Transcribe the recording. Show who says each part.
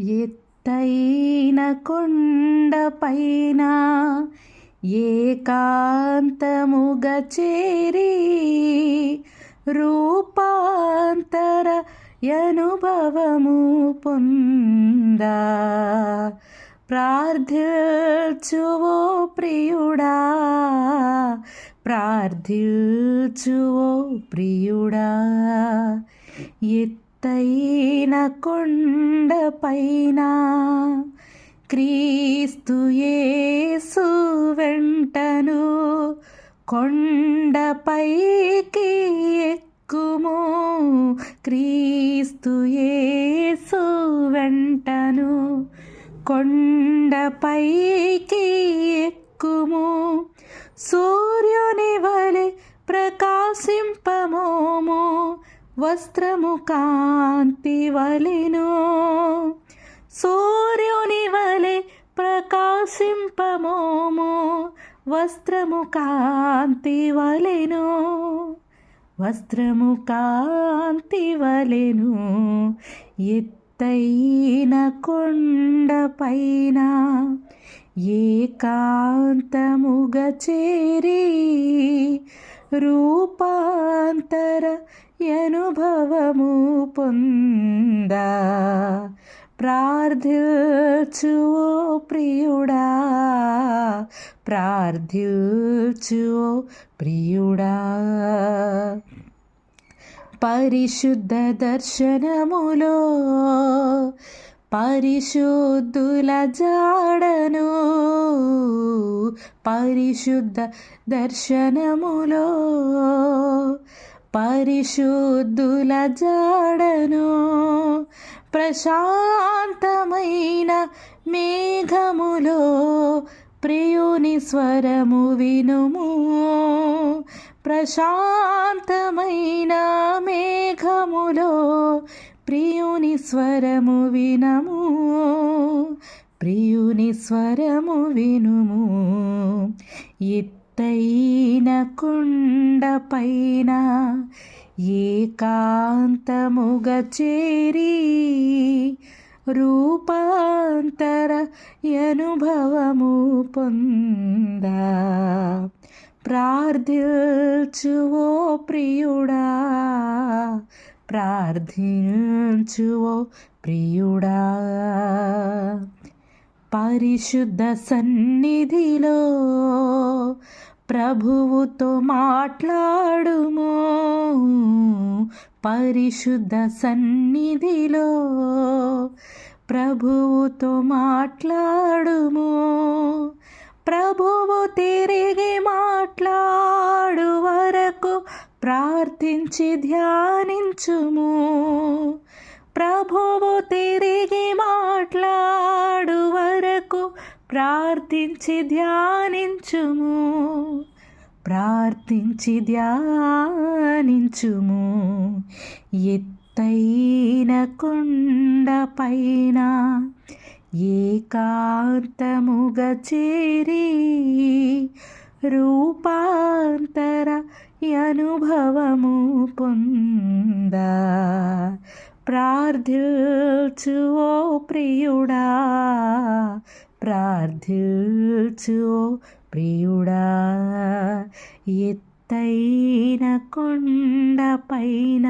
Speaker 1: ఎత్తైన కొండపైన ఏకాంతముగ చేరి రూపాంతర అనుభవము పొంద. ప్రార్థిల్చువో ప్రియుడా ప్రార్థిల్చువో ప్రియుడా ఎత్తైన కొండపైన క్రీస్తు యేసు వెంటను కొండపైకి ఎక్కుము. క్రీస్తు యేసు వెంటను కొండపైకి ఎక్కుము. సూర్యుని వస్త్రము కాంతి వలెను సూర్యుని వలె ప్రకాశింపమోము వస్త్రము కాంతి వలెను వస్త్రము కాంతి వలెను ఎత్తైన కొండపైన ఏకాంతముగ చేరి రూపాంతర అనుభవము పొంద. ప్రార్థిల్చువో ప్రియుడా ప్రార్థిల్చువో ప్రియుడా. పరిశుద్ధ దర్శనములో పరిశుద్ధుల జాడను పరిశుద్ధ దర్శనములో పరిశుద్ధుల జాడను ప్రశాంతమైన మేఘములో ప్రియుని స్వరము వినుము. ప్రశాంతమైన మేఘములో ప్రియుని స్వరము వినము. ప్రియుని స్వరము వినుము. ఎత్తైన కొండపైన ఏకాంతముగ చేరి రూపాంతర అనుభవము పొంద. ప్రార్థించువో ప్రియుడా ప్రార్థించువో ప్రియుడా. పరిశుద్ధ సన్నిధిలో ప్రభువుతో మాట్లాడుము. పరిశుద్ధ సన్నిధిలో ప్రభువుతో మాట్లాడుము. ప్రభువు తిరిగి మాట్లాడు వరకు ప్రార్థించి ధ్యానించుము. ప్రభువు తిరిగి ప్రార్థించి ధ్యానించుము. ప్రార్థించి ధ్యానించుము. ఎత్తైన కొండపైన ఏకాంతముగా చేరి రూపాంతర అనుభవము పొంద. ప్రార్థిల్చు ఓ ప్రియుడా ప్రార్థించువో ప్రియుడా. ఎత్తైన కొండపైన